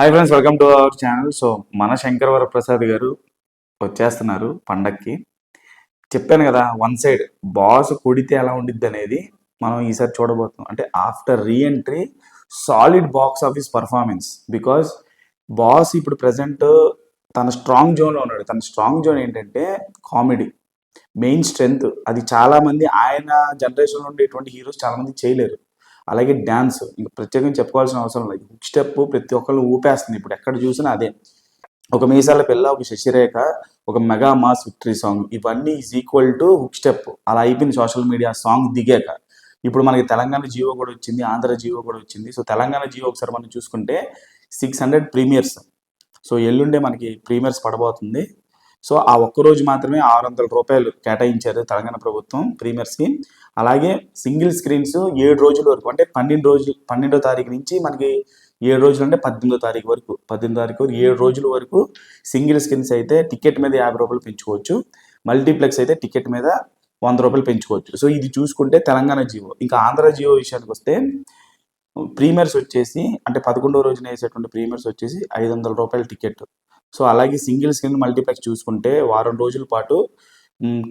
Hi friends welcome to our channel so మన శంకర్ వరప్రసాద్ గారు వచ్చేస్తున్నారు పండక్కి. చెప్పాను కదా వన్ సైడ్ బాస్ కొడితే ఎలా ఉండిద్ది అనేది మనం ఈసారి చూడబోతున్నాం. అంటే after reentry solid box office performance because boss ఇప్పుడు ప్రజెంట్ తన స్ట్రాంగ్ జోన్లో ఉన్నాడు. తన స్ట్రాంగ్ జోన్ ఏంటంటే కామెడీ మెయిన్ స్ట్రెంగ్త్ అది చాలామంది ఆయన జనరేషన్లో ఉండేటువంటి హీరోస్ చాలామంది చేయలేరు. అలాగే డ్యాన్స్ ఇంకా ప్రత్యేకంగా చెప్పుకోవాల్సిన అవసరం లేదు. హుక్ స్టెప్ ప్రతి ఒక్కళ్ళు ఊపేస్తుంది. ఇప్పుడు ఎక్కడ చూసినా అదే. ఒక మీసాల పిల్ల ఒక శశిరేఖ ఒక మెగా మాస్ విక్టరీ సాంగ్ ఇవన్నీ is equal to hook step. అలా అయిపోయింది సోషల్ మీడియా సాంగ్ దిగాక. ఇప్పుడు మనకి తెలంగాణ జియో కూడా వచ్చింది ఆంధ్ర జియో కూడా వచ్చింది. సో తెలంగాణ జియో ఒకసారి మనం చూసుకుంటే సిక్స్ హండ్రెడ్ ప్రీమియర్స్. సో ఎల్లుండే మనకి ప్రీమియర్స్ పడబోతుంది. సో ఆ ఒక్క రోజు మాత్రమే ఆరు వందల రూపాయలు కేటాయించారు తెలంగాణ ప్రభుత్వం ప్రీమియర్ స్కీమ్ అలాగే సింగిల్ స్క్రీన్స్ ఏడు రోజుల వరకు అంటే పన్నెండు రోజులు పన్నెండో తారీఖు నుంచి మనకి ఏడు రోజులు అంటే పద్దెనిమిదో తారీఖు వరకు పద్దెనిమిదో తారీఖు వరకు ఏడు రోజుల వరకు సింగిల్ స్క్రీన్స్ అయితే టికెట్ మీద యాభై రూపాయలు పెంచుకోవచ్చు. మల్టీప్లెక్స్ అయితే టికెట్ మీద వంద రూపాయలు పెంచుకోవచ్చు. సో ఇది చూసుకుంటే తెలంగాణ జియో. ఇంకా ఆంధ్ర జియో విషయానికి వస్తే ప్రీమియర్స్ వచ్చేసి అంటే పదకొండో రోజున వేసేటువంటి ప్రీమియర్స్ వచ్చేసి ఐదు వందల రూపాయల టికెట్. సో అలాగే సింగిల్ స్క్రీన్ మల్టీప్లెక్స్ చూసుకుంటే వారం రోజుల పాటు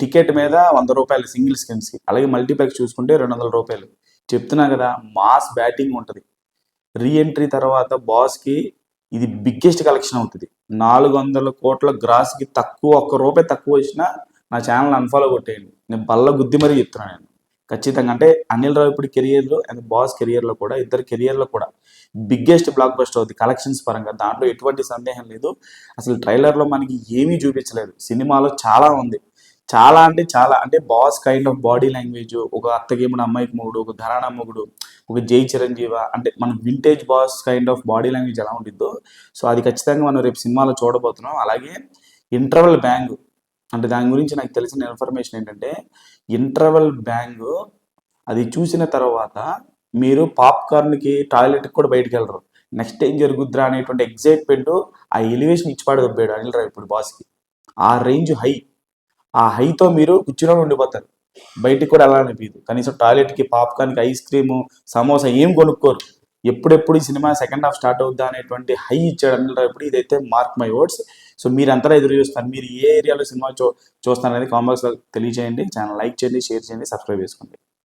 టికెట్ మీద వంద రూపాయలు సింగిల్ స్క్రీన్స్కి అలాగే మల్టీప్లెక్స్ చూసుకుంటే రెండు వందల రూపాయలు. చెప్తున్నా కదా మాస్ బ్యాటింగ్ ఉంటుంది. రీఎంట్రీ తర్వాత బాస్కి ఇది బిగ్గెస్ట్ కలెక్షన్ అవుతుంది. నాలుగు వందల కోట్ల గ్రాస్కి తక్కువ ఒక్క రూపాయి తక్కువ వచ్చినా నా ఛానల్ అన్ఫాలో కొట్టేయండి. నేను బల్ల గుద్ది మరీ చెప్తున్నాను నేను. ఖచ్చితంగా. అంటే అనిల్ రావిపూడి కెరియర్లో అండ్ బాస్ కెరియర్లో కూడా ఇద్దరు కెరియర్లో కూడా బిగ్గెస్ట్ బ్లాక్ బస్టర్ అవుతుంది కలెక్షన్స్ పరంగా. దాంట్లో ఎటువంటి సందేహం లేదు. అసలు ట్రైలర్లో మనకి ఏమీ చూపించలేదు. సినిమాలో చాలా ఉంది. చాలా అంటే చాలా. అంటే boss kind of body language ఒక అత్తగేముడు అమ్మాయికి మొగుడు ఒక ఘరానా మొగుడు ఒక జై చిరంజీవ అంటే మన vintage boss kind of body language ఎలా ఉంటుందో సో అది ఖచ్చితంగా మనం రేపు సినిమాలో చూడబోతున్నాం. అలాగే ఇంటర్వల్ బ్యాంగ్ అంటే దాని గురించి నాకు తెలిసిన ఇన్ఫర్మేషన్ ఏంటంటే ఇంటర్వల్ బ్యాంగ్ అది చూసిన తర్వాత మీరు పాప్కార్న్కి టాయిలెట్కి కూడా బయటకు వెళ్ళరు. నెక్స్ట్ ఏం జరుగుద్రా అనేటువంటి ఎగ్జైట్మెంట్ ఆ ఎలివేషన్ ఇచ్చిపాడు దొబ్బాడు అనిల్ రావు ఇప్పుడు బాస్కి ఆ రేంజ్ హై ఆ హైతో మీరు కూర్చుని ఉండిపోతారు. బయటికి కూడా అలా అనిపించదు కనీసం టాయిలెట్కి పాప్కార్న్కి ఐస్ క్రీము సమోసా ఏం కొనుక్కోరు. ఎప్పుడెప్పుడు ఈ సినిమా సెకండ్ హాఫ్ స్టార్ట్ అవుద్దా అనేటువంటి హై ఇచ్చాడు అనిల్ ఇదైతే మార్క్ మై వర్డ్స్. సో మీరు అంతలా ఎదురు చూస్తారు. మీరు ఏ ఏరియాలో సినిమా చూ చూస్తారనేది కామెంట్స్లో తెలియజేయండి. ఛానల్ లైక్ చేయండి షేర్ చేయండి సబ్స్క్రైబ్ చేసుకోండి.